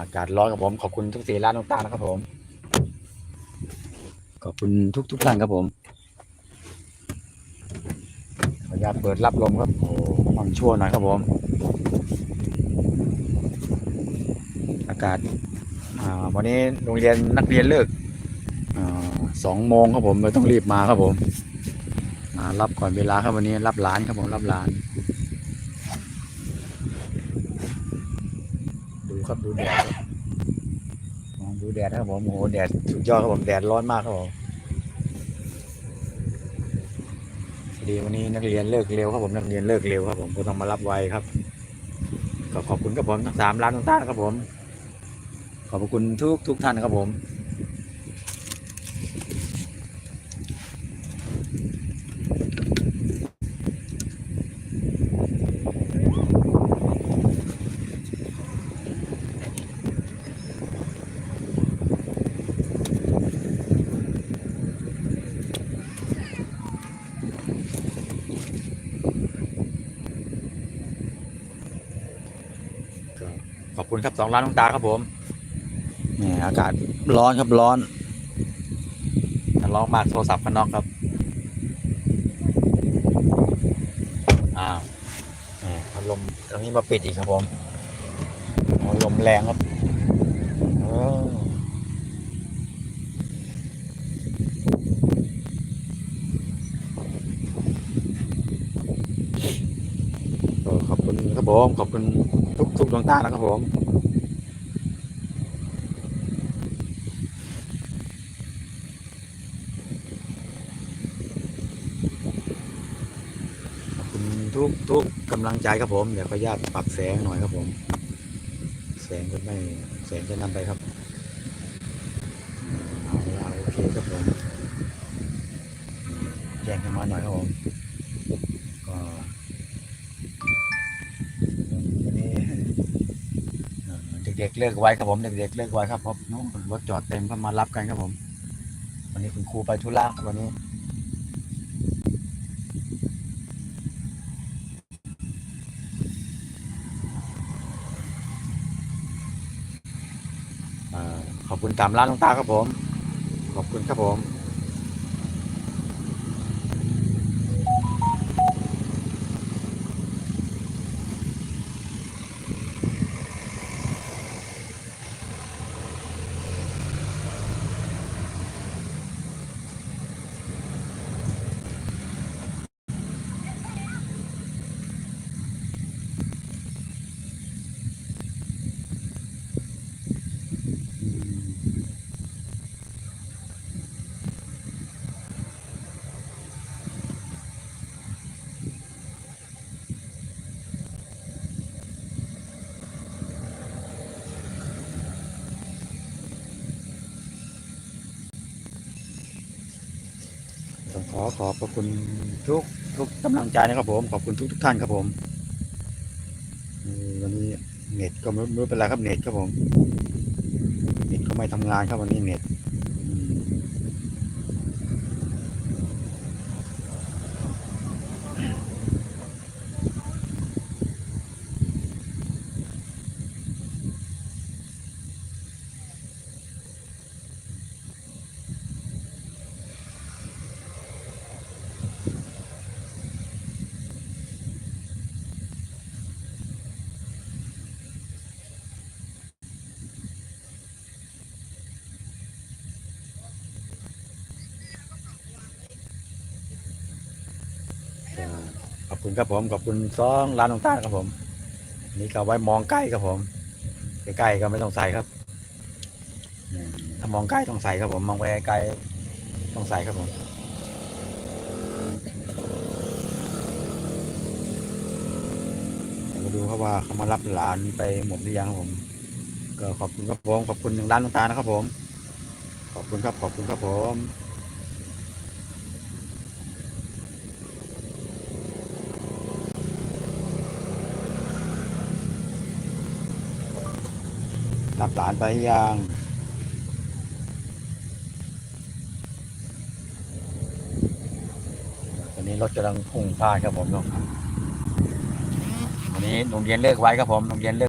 อากาศร้อนครับผม ขอบคุณทุกสีร้านต่างๆนะครับผม ขอบคุณทุกทุกท่านครับผมขออนุญาตเปิดรับลมครับโอ้ฟังชั่วหน่อยครับผม อากาศวันนี้โรงเรียนนักเรียนเลิกอสองโมงครับผมเลยต้องรีบมาครับผมมารับก่อนเวลาครับวันนี้รับหลานครับผมรับหลาน ดู ครับดูแดดครับมองดูแดดครับผมโอ้โหแดดสุดยอดครับผมแดดร้อนมากครับผมดีวันนี้นักเรียนเลิกเร็วครับผมนักเรียนเลิกเร็วครับผมก็ต้องมารับไวครับก็ขอบคุณครับผมทั้งสามร้านต่างๆครับผม ขอบคุณทุกทุกท่านครับผม ก็ ขอบคุณครับสองร้านน้องตาครับผมแหมอากาศร้อนครับร้อนร้อนมากโทรศัพท์กันนอกครับอ้าวแหมพัดลมตรงนี้มาปิดอีกครับผมโอ้ลมแรงครับโอ้ก็ขอบ คุณครับผมขอบคุณทุกทุกดวงตานะครับผมขอบคุณทุกทุกกำลังใจครับผมเดี๋ยวขออนุญาตปรับแสงหน่อยครับผม แสงก็ไม่แสงจะนำไปครับเอาละโอเคครับผมแจ้งขึ้นมาหน่อยครับผม ด็กๆเลิกไว้ครับผมเด็กๆเลิกไว้ครับเพราะนู้นรถจอดเต็มก็มารับกันครับผม วันนี้คุณครูไปธุระวันนี้ขอบคุณตามร้านลงตาครับผม ขอบคุณครับผม อขอขอบพระคุณทุกทุกกำลังใจนะครับผม ขอบคุณทุกทุกท่านครับผมวันนี้เน็ตก็ไม่ไม่รู้เป็นไรครับเน็ตครับผม เน็ตก็ไม่ทำงานครับวันนี้เน็ต คุณครับผมขอบคุณซองร้านต่างๆครับผม นี่ก็ไว้มองใกล้ครับผมใกล้ๆก็ไม่ต้องใส่ครับมถ้ามองใกล้ต้องใส่ครับผมมองไปไกลต้องใส่ครับผมมาดูครับว่าเขามารับหลานไปหมดหรือยังครับผม ก็ขอบคุณครับผมขอบคุณร้านต่างๆนะครับผม ขอบคุณครับขอบคุณครับผม รับหลานไปยังตอนนี้รถกำลังพุ่งพลาดครับผมน้องวันนี้โรงเรียนเลิกไว้ครับผมโรงเรียนเลิก